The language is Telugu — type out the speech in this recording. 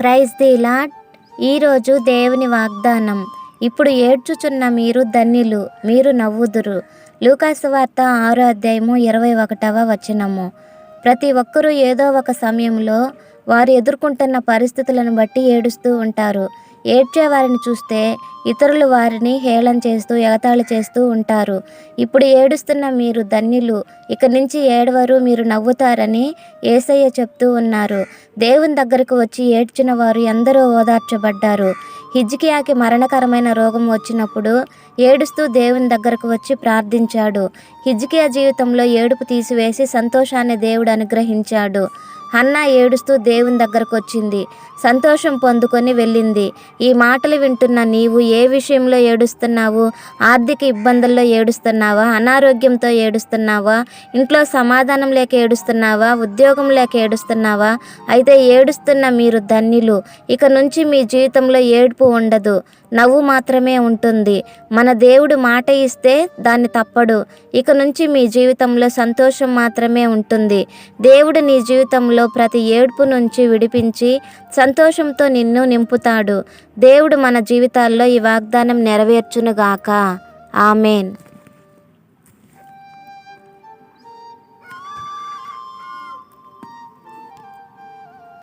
ప్రైజ్ ది లాడ్ ఈరోజు దేవుని వాగ్దానం. ఇప్పుడు ఏడ్చుచున్న మీరు ధన్యులు మీరు నవ్వుదురు. లూకాసు వార్త ఆరో అధ్యాయము ఇరవై ఒకటవ వచనము. ప్రతి ఒక్కరూ ఏదో ఒక సమయంలో వారు ఎదుర్కొంటున్న పరిస్థితులను బట్టి ఏడుస్తూ ఉంటారు. ఏడ్చేవారిని చూస్తే ఇతరులు వారిని హేళన చేస్తూ ఎగతాళి చేస్తూ ఉంటారు. ఇప్పుడు ఏడుస్తున్న మీరు ధన్యులు ఇక నుంచి ఏడవరు మీరు నవ్వుతారని ఏసయ్య చెప్తూ ఉన్నారు. దేవుని దగ్గరకు వచ్చి ఏడ్చిన వారు ఎందరో ఓదార్చబడ్డారు. హిజ్కియాకి మరణకరమైన రోగం వచ్చినప్పుడు ఏడుస్తూ దేవుని దగ్గరకు వచ్చి ప్రార్థించాడు. హిజ్కియా జీవితంలో ఏడుపు తీసివేసి సంతోషాన్ని దేవుడు అనుగ్రహించాడు. హన్నా ఏడుస్తూ దేవుని దగ్గరకు వచ్చింది సంతోషం పొందుకొని వెళ్ళింది. ఈ మాటలు వింటున్న నీవు ఏ విషయంలో ఏడుస్తున్నావు? ఆర్థిక ఇబ్బందుల్లో ఏడుస్తున్నావా? అనారోగ్యంతో ఏడుస్తున్నావా? ఇంట్లో సమాధానం లేక ఏడుస్తున్నావా? ఉద్యోగం లేక ఏడుస్తున్నావా? అయితే ఏడుస్తున్న మీరు ధన్యులు. ఇక నుంచి మీ జీవితంలో ఏడుపు ఉండదు. నవ్వు మాత్రమే ఉంటుంది. మన దేవుడు మాట ఇస్తే దాన్ని తప్పడు. ఇక నుంచి మీ జీవితంలో సంతోషం మాత్రమే ఉంటుంది. దేవుడు నీ జీవితంలో జీవితంలో ప్రతి ఏడుపు నుంచి విడిపించి సంతోషంతో నిన్ను నింపుతాడు. దేవుడు మన జీవితాల్లో ఈ వాగ్దానం నెరవేర్చునుగాక. ఆమెన్.